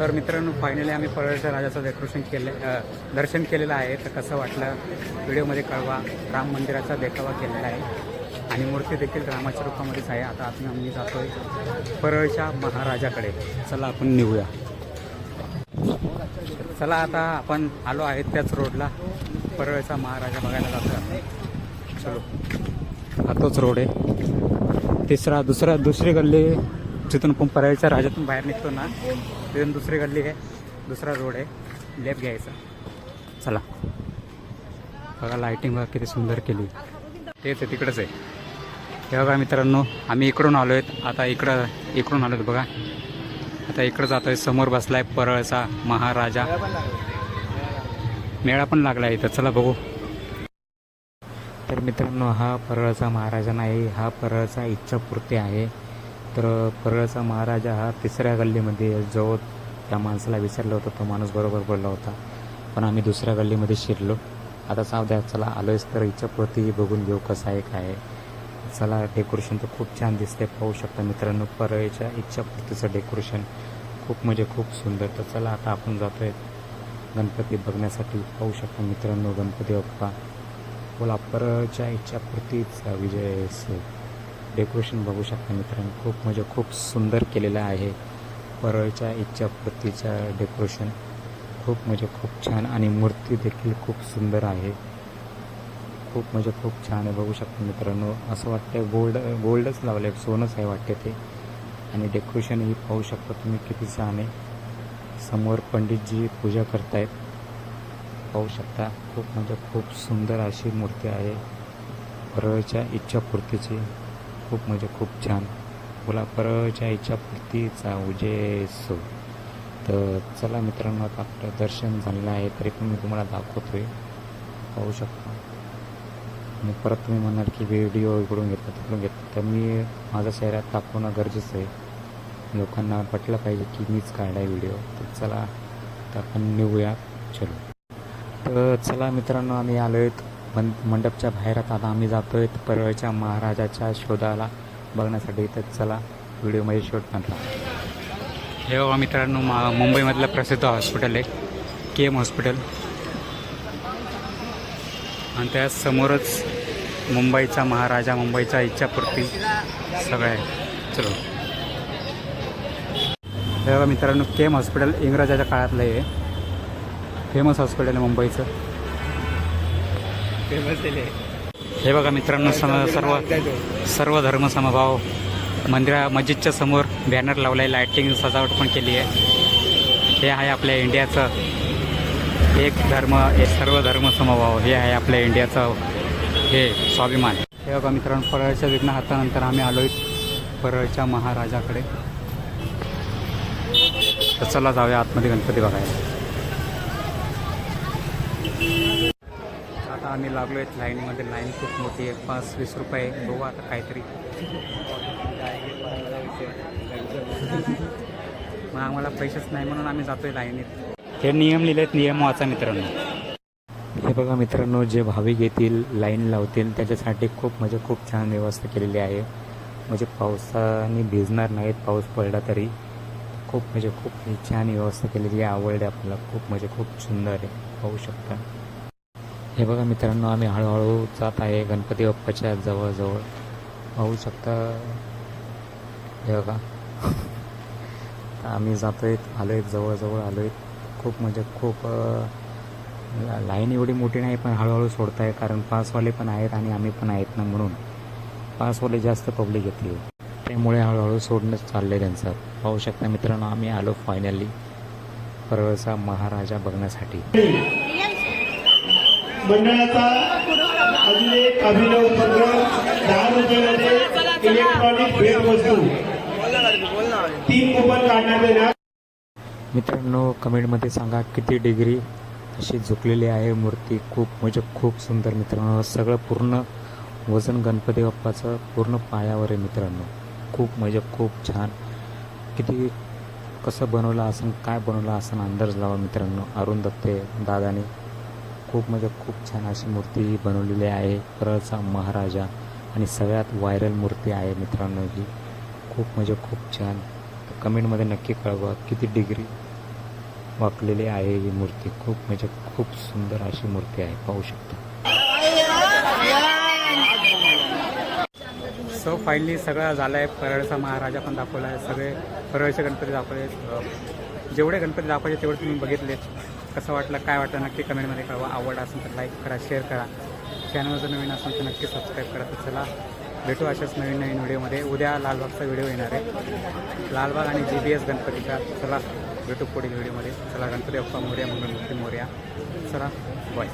तर मित्रांनो फायनली आम्ही परळच्या राजाचं डेकोरेशन केले दर्शन केलेलं आहे. तर कसं वाटलं? व्हिडिओमध्ये कळवा. राम मंदिराचा देखावा केलेला आहे. आणि मूर्ती देखील रामाच्या रूपामध्येच आहे. आता आपण आम्ही जातोय परळच्या महाराजाकडे. चला आपण निघूया. चला आता आपण आलो आहे त्याच रोडला परळचा महाराजा बघायला जातो आपण. चलो. हा तोच रोड आहे. तिसरा दुसरा दुसरी गल्ली जिथून आपण परळच्या राजातून बाहेर निघतो ना तिथून दुसरी गल्ली आहे दुसरा रोड आहे लेफ्ट घ्यायचा. चला. बघा लाईटिंग बघा किती सुंदर केली. तेच आहे तिकडंच आहे. हे बघा मित्रांनो आम्ही इकडून आलो आहेत. आता इकडं इकडून आलो बघा. आता इकडं आहे समोर बसलाय परळचा महाराजा. मेळा पण लागला आहे इथं. चला बघू. तर मित्रांनो हा परळचा महाराजा नाही हा परळचा इच्छापूर्ती आहे. तर परळचा महाराजा हा तिसऱ्या गल्लीमध्ये जो त्या माणसाला विचारलं होतं. तो माणूस बरोबर बोलला होता. पण आम्ही दुसऱ्या गल्लीमध्ये शिरलो. आता जाऊ द्या चला आहेस तर इच्छापूर्ती बघून घेऊ कसं आहे काय आहे. चला डेकोरेशन तर खूप छान दिसते पाहू शकता मित्रांनो परळच्या इच्छापूर्तीचं डेकोरेशन खूप म्हणजे खूप सुंदर. तर चला आता आपण जातोय गणपती बघण्यासाठी. पाहू शकता मित्रांनो गणपती बाप्पा. बोला परळच्या इच्छापूर्तीचा विजय असो. डेकोरेशन बघू शकता मित्रांनो. खूप म्हणजे खूप सुंदर केलेलं आहे. परळच्या इच्छापूर्तीचं डेकोरेशन. खूप म्हणजे खूप छान आणि मूर्ती देखील खूप सुंदर आहे. खूप म्हणजे खूप छान आहे. बघू शकता मित्रांनो असं वाटतं गोल्ड गोल्डच लावलं आहे सोनंच आहे वाटते ते. आणि डेकोरेशनही पाहू शकता तुम्ही किती छान आहे. समोर पंडितजी पूजा करतायत. पाहू शकता खूप म्हणजे खूप सुंदर अशी मूर्ती आहे. परळच्या इच्छापूर्तीची खूप म्हणजे खूप छान. बोला परळच्या इच्छापूर्तीचा विजय असो तर चला मित्रांनो आता आपलं दर्शन झालेलं आहे तरी पण मी तुम्हाला दाखवतोय. पाहू शकता. आणि परत तुम्ही म्हणाल की व्हिडिओ इकडून घेतला तिकडून घेतला. तर मी माझ्या शहरात दाखवणं गरजेचं आहे. लोकांना पटलं पाहिजे की मीच काढलाय व्हिडिओ. तर चला आता आपण निघूया. चलो. तर चला मित्रांनो आम्ही आलो आहेत मन मंडपच्या बाहेर आता आम्ही जातो आहेत परळच्या महाराजाच्या शोधाला बघण्यासाठी तर चला व्हिडिओमध्ये शूट म्हटला हे बघा मित्रांनो मा मुंबईमधलं प्रसिद्ध हॉस्पिटल आहे. के एम हॉस्पिटल आणि त्या समोरच मुंबईचा महाराजा मुंबईचा इच्छापूर्ती सगळं आहे. चलो. हे बघा मित्रांनो के एम हॉस्पिटल इंग्रजाच्या काळातलं आहे फेमस हॉस्पिटल आहे मुंबईचं. हे बघा मित्रांनो सम सर्व सर्व धर्म समभाव मंदिरा मस्जिदच्या समोर बॅनर लावला आहे. लायटिंग सजावट पण केली आहे. हे आहे आपल्या इंडियाचं एक धर्म हे सर्व धर्म समभाव हे आहे आपल्या इंडियाचं हे स्वाभिमान. हे बघा मित्रांनो परळच्या विघ्न हातानंतर आम्ही आलो परळच्या महाराजाकडे. तर चला जाऊया आतमध्ये गणपती बघायला. आम्ही लागलो आहेत लाईनमध्ये. लाईन खूप मोठी आहे. पाच वीस रुपये. बघू आता काहीतरी. मग आम्हाला पैसेच नाही म्हणून आम्ही जातोय लाईनीत. हे नियम लिहिले आहेत नियम वाचा मित्रांनो. हे बघा मित्रांनो जे भाविक येतील लाईन लावतील त्याच्यासाठी खूप म्हणजे खूप छान व्यवस्था केलेली आहे. म्हणजे पावसाने भिजणार नाहीत पाऊस पडला तरी. खूप म्हणजे खूप छान व्यवस्था केलेली आहे. आवडली आपल्याला खूप म्हणजे खूप सुंदर आहे. पाहू शकता. हे बघा मित्रांनो आम्ही हळूहळू जात आहे गणपती बाप्पाच्या जवळजवळ. पाहू शकता? हे बघा. आम्ही जातो आहेत आलो आहेत जवळजवळ आलो आहेत खूप म्हणजे खूप लाईन एवढी मोठी नाही पण हळूहळू सोडत आहे कारण पासवाले पण आहेत आणि आम्ही पण आहेत ना म्हणून. पासवाले जास्त पब्लिक येते त्यामुळे हळूहळू सोडणंच चाललं आहे त्यांचं. पाहू शकता मित्रांनो आम्ही आलो फायनली परळचा महाराजा बघण्यासाठी. मंडळाचा अजून एक अभिनव उपक्रम दहा रुपयामध्ये इलेक्ट्रॉनिक भेटवस्तू. तीन कुपन काढण्यात येणार मित्रांनो कमेंटमध्ये सांगा किती डिग्री अशी झुकलेली आहे मूर्ती. खूप म्हणजे खूप सुंदर मित्रांनो. सगळं पूर्ण वजन गणपती बाप्पाचं पूर्ण पायावर आहे मित्रांनो. खूप म्हणजे खूप छान. किती कसं बनवलं असं काय बनवलं असं अंदाज लावा मित्रांनो. अरुण दत्ते दादाने. खूप म्हणजे खूप छान अशी मूर्ती बनवलेली आहे. परळचा महाराजा आणि सगळ्यात व्हायरल मूर्ती आहे मित्रांनो ही. खूप म्हणजे खूप छान. कमेंटमध्ये नक्की कळवा किती डिग्री वाकलेली आहे ही मूर्ती. खूप म्हणजे खूप सुंदर अशी मूर्ती आहे. पाहू शकता. सो फायनली सगळं झालं आहे परळचा महाराजा पण दाखवला आहे सगळे परळचे गणपती दाखवले आहेत. जेवढे गणपती दाखवायचे तेवढे तुम्ही बघितले कसं वाटलं काय वाटलं नक्की कमेंटमध्ये कळवा. आवड असेल तर लाईक करा शेअर करा. चॅनल जर नवीन असेल तर नक्की सबस्क्राईब करा. तर चला भेटू अशाच नवीन नवीन व्हिडिओमध्ये. उद्या लालबागचा व्हिडिओ येणार आहे. लालबाग आणि जी बी एस गणपतीचा. चला भेटू पुढील व्हिडिओमध्ये. चला गणपती बाप्पा मोर्या मंगलमूर्ती मोर्या. चला बाय